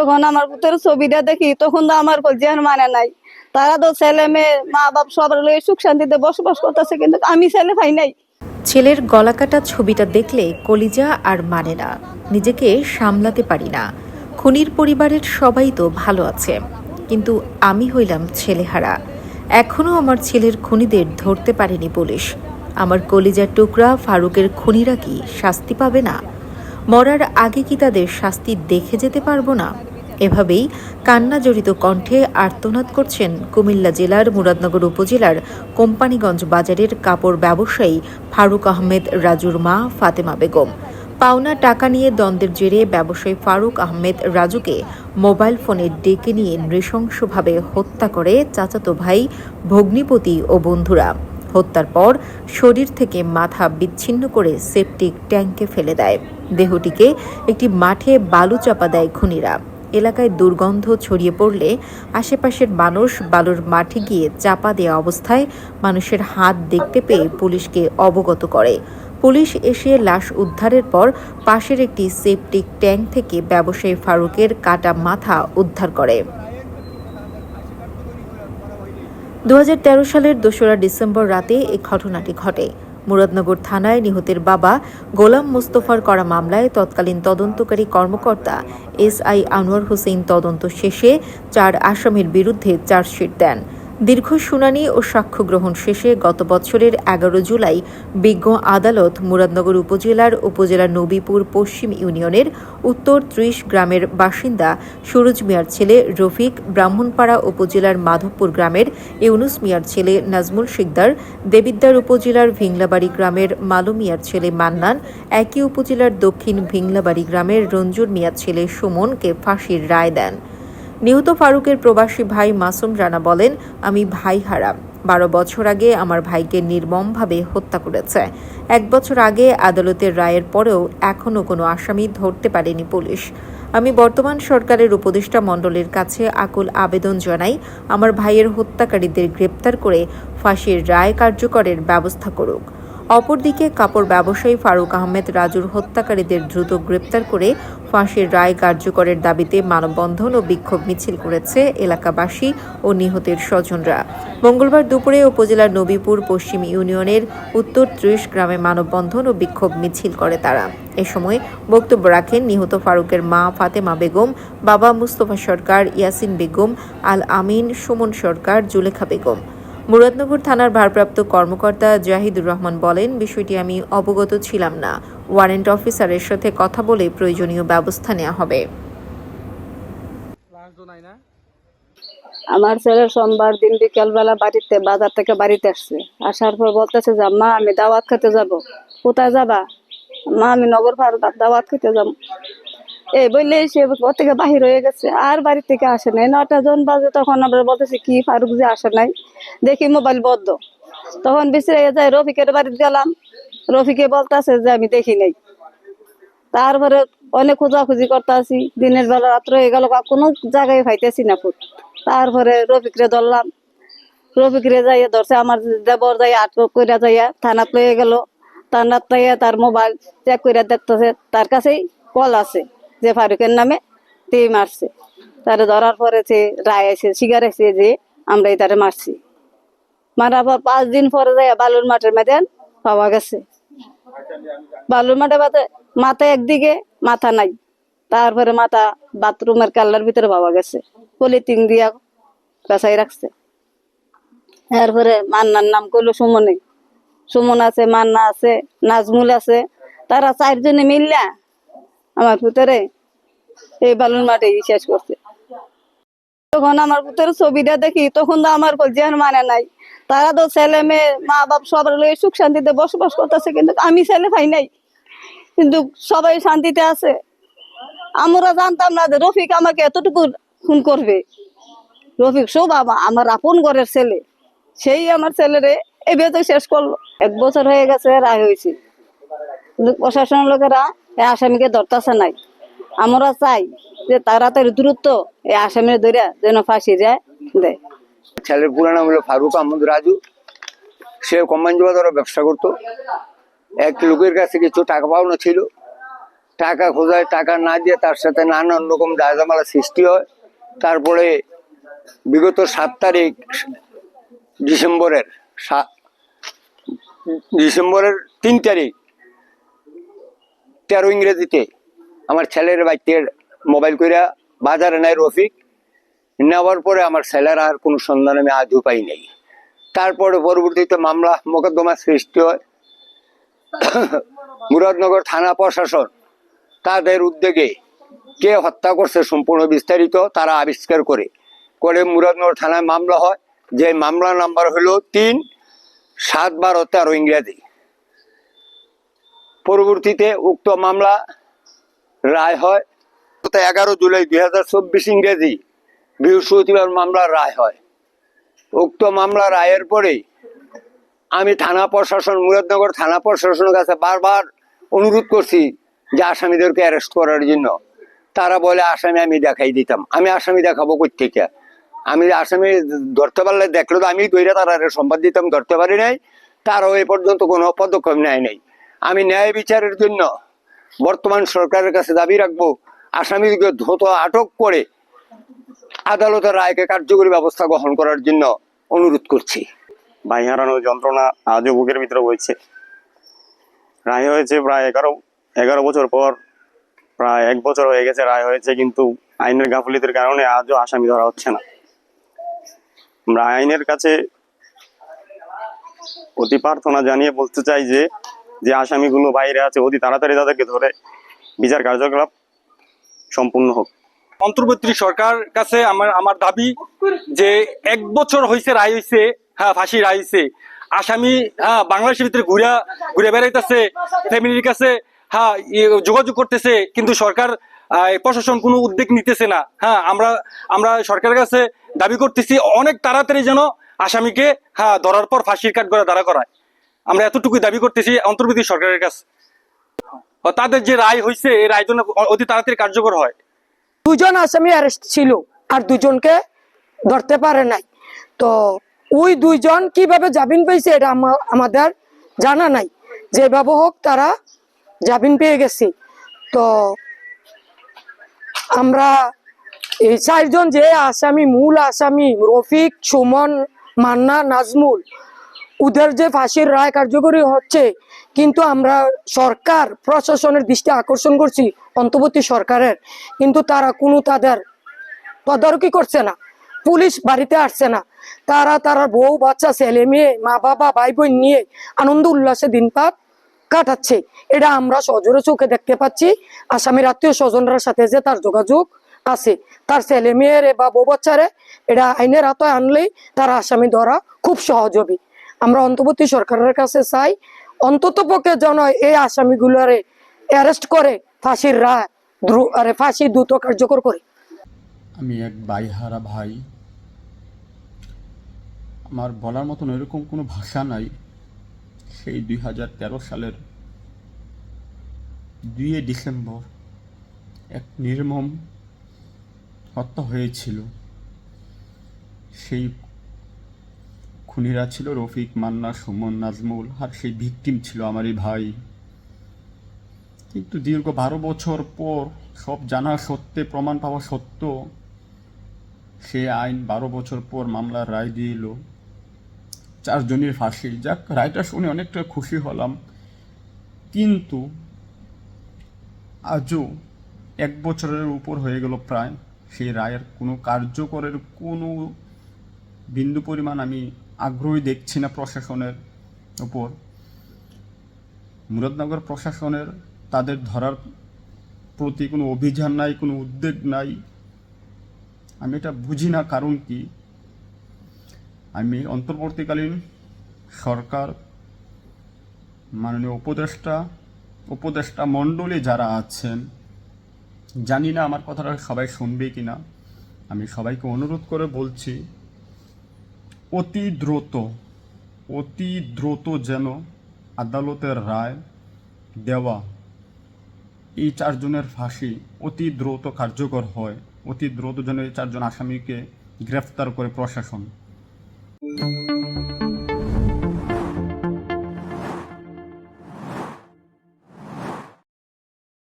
তখন আমার পুতের ছবিটা দেখি, তখন তো আমার কলজিয়ান মানে নাই। তারা তো ছেলে মেয়ে মা বাপ সবার লয়ে সুখ শান্তিতে বসবাস করতেছে, কিন্তু আমি ছেলে পাই নাই। ছেলের গলাকাটা ছবিটা দেখলে কলিজা আর মানে না, নিজেকে সামলাতে পারি না। খুনির পরিবারের সবাই তো ভালো আছে, কিন্তু আমি হইলাম ছেলেহারা। এখনও আমার ছেলের খুনিদের ধরতে পারেনি পুলিশ। আমার কলিজার টুকরা ফারুকের খুনিরা কি শাস্তি পাবে না? মরার আগে কি তাদের শাস্তি দেখে যেতে পারব না? এভাবেই কান্না জড়িত কণ্ঠে আর্তনাদ করছেন কুমিল্লা জেলার মুরাদনগর উপজেলার কোম্পানিগঞ্জ বাজারের কাপড় ব্যবসায়ী ফারুক আহমেদ রাজুর মা ফাতেমা বেগম। পাওনা টাকা নিয়ে দ্বন্দ্বের জেরে ব্যবসায়ী ফারুক আহমেদ রাজুকে মোবাইল ফোনে ডেকে নিয়ে নৃশংসভাবে হত্যা করে চাচাতো ভাই, ভগ্নিপতি ও বন্ধুরা। হত্যার পর শরীর থেকে মাথা বিচ্ছিন্ন করে সেপটিক ট্যাঙ্কে ফেলে দেয়। দেহটিকে একটি মাঠে বালু চাপা দেয় খুনিরা। এলাকায় দুর্গন্ধ ছড়িয়ে পড়লে আশেপাশের মানুষ বালুর মাঠে গিয়ে চাপা দেওয়া অবস্থায় মানুষের হাত দেখতে পেয়ে পুলিশকে অবগত করে। পুলিশ এসে লাশ উদ্ধারের পর পাশের একটি সেপটিক ট্যাঙ্ক থেকে ব্যবসায়ী ফারুকের কাটা মাথা উদ্ধার করে। দু হাজার তেরো সালের দোসরা ডিসেম্বর রাতে এই ঘটনাটি ঘটে। মুরাদনগর থানায় নিহতের বাবা গোলাম মোস্তফার করা মামলায় তৎকালীন তদন্তকারী কর্মকর্তা এস আই আনোয়ার হোসেন তদন্ত শেষে চার আসামির বিরুদ্ধে চার্জশিট দেন। দীর্ঘ শুনানি ও সাক্ষ্য গ্রহণ শেষে গত বছরের এগারো জুলাই বিজ্ঞ আদালত মুরাদনগর উপজেলার উপজেলা নবীপুর পশ্চিম ইউনিয়নের উত্তর ত্রিশ গ্রামের বাসিন্দা সুরজ মিয়ার ছেলে রফিক, ব্রাহ্মণপাড়া উপজেলার মাধবপুর গ্রামের ইউনুস মিয়ার ছেলে নাজমুল শিকদার দেবিদ্দার উপজেলার ভিংলাবাড়ি গ্রামের মালু মিয়ার ছেলে মান্নান, একই উপজেলার দক্ষিণ ভিংলাবাড়ি গ্রামের রঞ্জুর মিয়ার ছেলে সুমনকে ফাঁসির রায় দেন। নিহত ফারুকের প্রবাসী ভাই মাসুম রানা বলেন, আমি ভাই হারাম। বারো বছর আগে আমার ভাইকে নির্মমভাবে হত্যা করেছে। এক বছর আগে আদালতের রায়ের পরেও এখনও কোনো আসামি ধরতে পারেনি পুলিশ। আমি বর্তমান সরকারের উপদেষ্টা মণ্ডলের কাছে আকুল আবেদন জানাই, আমার ভাইয়ের হত্যাকারীদের গ্রেপ্তার করে ফাঁসির রায় কার্যকরের ব্যবস্থা করুক। অপরদিকে কাপড় ব্যবসায়ী ফারুক আহমেদ রাজুর হত্যাকারীদের দ্রুত গ্রেপ্তার করে ফাঁসির রায় কার্যকরের দাবিতে মানববন্ধন ও বিক্ষোভ মিছিল করেছে এলাকাবাসী ও নিহতের স্বজনরা। মঙ্গলবার দুপুরে উপজেলার নবীপুর পশ্চিম ইউনিয়নের উত্তর ত্রিশ গ্রামে মানববন্ধন ও বিক্ষোভ মিছিল করে তারা। এ সময় বক্তব্য রাখেন নিহত ফারুকের মা ফাতেমা বেগম, বাবা মুস্তফা সরকার, ইয়াসিন বেগম, আল আমিন, সুমন সরকার, জুলেখা বেগম। মুরাদনগর থানার ভারপ্রাপ্ত কর্মকর্তা জাহিদুর রহমান বলেন, বিষয়টি আমি অবগত ছিলাম না। ওয়ারেন্ট অফিসারের সাথে কথা বলে প্রয়োজনীয় ব্যবস্থা নেওয়া হবে। আমার ছেলে সোমবার দিন বিকেলবেলা বাড়িতে, বাজার থেকে বাড়িতে আসছে। আসার পর বলতেছে যে, মা, আমি দাওয়াত খেতে যাব। কোথায় যাবা? মা, আমি নগর পার দাওয়াত খেতে যাব। এই বললে সে ঘর থেকে বাহির হয়ে গেছে। আর বাড়ি থেকে আসে নাই। নটা জন বাজে তখন আমরা বলতেছি, কি ফারুক যে আসে নাই? দেখি মোবাইল বদ্ধ তখন বিছড়ে যায় রফিকের বাড়িতে গেলাম। রফিকে বলতেছে যে, আমি দেখি নাই। তারপরে অনেক খোঁজাখুঁজি করতে আসি দিনের বেলা রাত্র হয়ে গেল কোনো জায়গায় পাইতেছি না ফুট তারপরে রফিকরে ধরলাম। রফিকরে যাইয়া ধরছে, আমার দেবর যাই আটক করে যাইয়া থানাত লয়ে গেল। থানাত লইয়া তার মোবাইল চেক করে দেখতেছে, তার কাছেই কল আছে। যে ফারুকের নামে তেই মারছে। তারে ধরার পরে সে রায় এসে, শিকার এসে যে আমরাই তারে মারছি। মারার পর পাঁচ দিন পরে যাইয়া বালুর মাঠের মেদেন পাওয়া গেছে। বালুর মাঠে মাথা একদিকে মাথা নাই। তারপরে মাথা বাথরুমের কাল্লার ভিতরে পাওয়া গেছে। পলিথিন দিয়া পেঁচাই রাখছে। এরপরে মান্নার নাম করল সুমনে। সুমন আছে, মান্না আছে, নাজমুল আছে। তারা চারজনে মিললা আমার ভিতরে এই বালুর মাঠে শেষ করছে। তখন আমার পুতের ছবিটা দেখি, তখন তো আমার কলজিয়ান মানে নাই। তারা তো ছেলে মেয়ে, মা বাপ সবার লয়ে সুখ শান্তিতে বসবাস করতেছে, কিন্তু আমি ছেলে পাই নাই। কিন্তু সবাই শান্তিতে আছে। আমরা জানতাম না যে রফিক আমাকে এতটুকু খুন করবে। রফিক সব আমা- আমার আপন ঘরের ছেলে। সেই আমার ছেলেরে এবার তো শেষ করল। এক বছর হয়ে গেছে, রায় হয়েছে। প্রশাসনের লোকেরা এই আসামিকে ধরতেছে নাই। আমরা চাই যে তারা তাড়াতাড়ি দ্রুত এই আসামির ধরে যেন ফাঁসি যায় দেয়। ছেলের পুরো নাম হলো ফারুক আহমদ রাজু। সে কোম্পানি বাজারে ব্যবসা করতো। এক লোকের কাছে কিছু টাকা পাওনা ছিল। টাকা খোঁজায় টাকা না দিয়ে তার সাথে নানান রকম দায়জামালা সৃষ্টি হয়। তারপরে বিগত সাত তারিখ ডিসেম্বরের ডিসেম্বরের তিন তারিখ তেরো ইংরেজিতে আমার ছেলের বাড়িতে মোবাইল কইরা বাজারে নেয় রফিক। নেওয়ার পরে আমার ছেলের আর কোনো সন্ধান আমি আজও পাই নাই। তারপরে পরবর্তীতে মামলা মোকদ্দমা সৃষ্টি হয়। মুরাদনগর থানা প্রশাসন তাদের উদ্যোগে কে হত্যা করছে সম্পূর্ণ বিস্তারিত তারা আবিষ্কার করে। করে মুরাদনগর থানায় মামলা হয়। যে মামলা নাম্বার হলো তিন সাত বারো তেরো ইংরেজি। পরবর্তীতে উক্ত মামলা রায় হয়। এগারো জুলাই দুই হাজার চব্বিশ ইংরেজি বৃহস্পতিবার মামলার রায় হয়। উক্ত মামলা রায়ের পরে আমি থানা প্রশাসন, মুরাদনগর থানা প্রশাসনের কাছে বারবার অনুরোধ করছি যে আসামিদেরকে অ্যারেস্ট করার জন্য। তারা বলে, আসামি আমি দেখাই দিতাম। আমি আসামি দেখাবো কই থেকে আমি আসামি ধরতে পারলে দেখল তো আমি দইরা তারা সম্বাদ দিতাম, ধরতে পারি নাই। তারাও এ পর্যন্ত কোনো পদক্ষেপ নেয় নাই। আমি ন্যায় বিচারের জন্য বর্তমান সরকারের কাছে দাবি রাখব আসামিকে দ্রুত আটক করে আদালতের রায়কে কার্যকরী ব্যবস্থা গ্রহণ করার জন্য অনুরোধ করছি। ভাই হারানোর যন্ত্রণা আজও বুকের ভিতরে বইছে। রায় হয়েছে প্রায় এগারো এগারো বছর পর, প্রায় এক বছর হয়ে গেছে রায় হয়েছে, কিন্তু আইনের গাফলিতের কারণে আজও আসামি ধরা হচ্ছে না। আমরা আইনের কাছে অতি প্রার্থনা জানিয়ে বলতে চাই যে যে আসামিগুলো বাইরে আছে, অতি তাড়াতাড়ি তাদেরকে ধরে বিচার কার্যকলাপ সম্পূর্ণ হোক। অন্তর্বর্তী সরকার কাছে আমার আমার দাবি যে এক বছর হয়েছে রায় হয়েছে হ্যাঁ ফাঁসি রায় হয়েছে আসামি হ্যাঁ বাংলাদেশের ভিতরে ঘুরা, ঘুরে বেড়াইতেছে, ফ্যামিলির কাছে হ্যাঁ যোগাযোগ করতেছে, কিন্তু সরকার প্রশাসন কোনো উদ্যোগ নিতেছে না। হ্যাঁ আমরা আমরা সরকারের কাছে দাবি করতেছি, অনেক তাড়াতাড়ি যেন আসামিকে হ্যাঁ ধরার পর ফাঁসির কাঠ করে দাঁড়া করায়। আমরা এতটুকুই দাবি করতেছি অন্তর্বর্তী সরকারের কাছে। তাদের যে রায় হয়েছে এই রায় যেন অতি তাড়াতাড়ি কার্যকর হয়। দুজন আসামি অ্যারেস্ট ছিল আর দুজনকে ধরতে পারে নাই। তো ওই দুইজন কীভাবে জামিন পেয়েছে এটা আমাদের জানা নাই। যেভাবে হোক তারা জামিন পেয়ে গেছে। তো আমরা এই চারজন যে আসামি, মূল আসামি, রফিক, সুমন, মান্না, নাজমুল ওদের যে ফাঁসির রায় কার্যকরী হচ্ছে, কিন্তু আমরা সরকার প্রশাসনের দৃষ্টি আকর্ষণ করছি অন্তর্বর্তী সরকারের। কিন্তু তারা কোনো তাদের তদারকি করছে না, পুলিশ বাড়িতে আসছে না। তারা তারা বউ, বাচ্চা, ছেলে, মেয়ে, মা বাবা, ভাই বোন নিয়ে আনন্দ উল্লাসে দিনপাত কাটাচ্ছে। এটা আমরা সজোরে চোখে দেখতে পাচ্ছি। আসামির আত্মীয় স্বজনরার সাথে যে তার যোগাযোগ আছে, তার ছেলে মেয়েরে বা বউ বাচ্চারে, এটা আইনের আতয় আনলেই তারা আসামি ধরা খুব সহজ হবে। আমরা অন্তর্বর্তী সরকারের কাছে চাই, অন্তত পক্ষে যেন এই আসামিগুলোরে অ্যারেস্ট করে, ফাঁসির রায় আরে ফাঁসি দ্রুত কার্যকর করে। আমি এক বাইহারা ভাই, আমার বলার মতন এরকম কোনো ভাষা নাই। সেই দুই হাজার তেরো সালের দুইয়ে ডিসেম্বর এক নির্মম হত্যা হয়েছিল। সেই খুনিরা ছিল রফিক, মান্না, সুমন, নাজমুল, আর সেই ভিকটিম ছিল আমার এই ভাই। কিন্তু দীর্ঘ বারো বছর পর সব জানা সত্ত্বে প্রমাণ পাওয়া সত্ত্বেও সে আইন বারো বছর পর মামলার রায় দিল চারজনের ফাঁসি। যাক, রায়টা শুনে অনেকটা খুশি হলাম। কিন্তু আজও এক বছরের উপর হয়ে গেল প্রায়। সেই রায়ের কোনো কার্যকরের কোনো বিন্দু পরিমাণ আমি আগ্রহী দেখছি না প্রশাসনের উপর মুরাদনগর প্রশাসনের তাদের ধরার প্রতি কোনো অভিযান নাই, কোনো উদ্বেগ নাই। আমি এটা বুঝি না, কারণ কি? আমি অন্তর্বর্তীকালীন সরকার, মাননীয় উপদেষ্টা উপদেষ্টা মণ্ডলী যারা আছেন, জানি না আমার কথাটা সবাই শুনবে কি না আমি সবাইকে অনুরোধ করে বলছি অতি দ্রুত অতি দ্রুত যেন আদালতের রায় দেওয়া এই চারজনের ফাঁসি অতি দ্রুত কার্যকর হয়, অতি দ্রুত যেন এই চারজন আসামিকে গ্রেফতার করে প্রশাসন।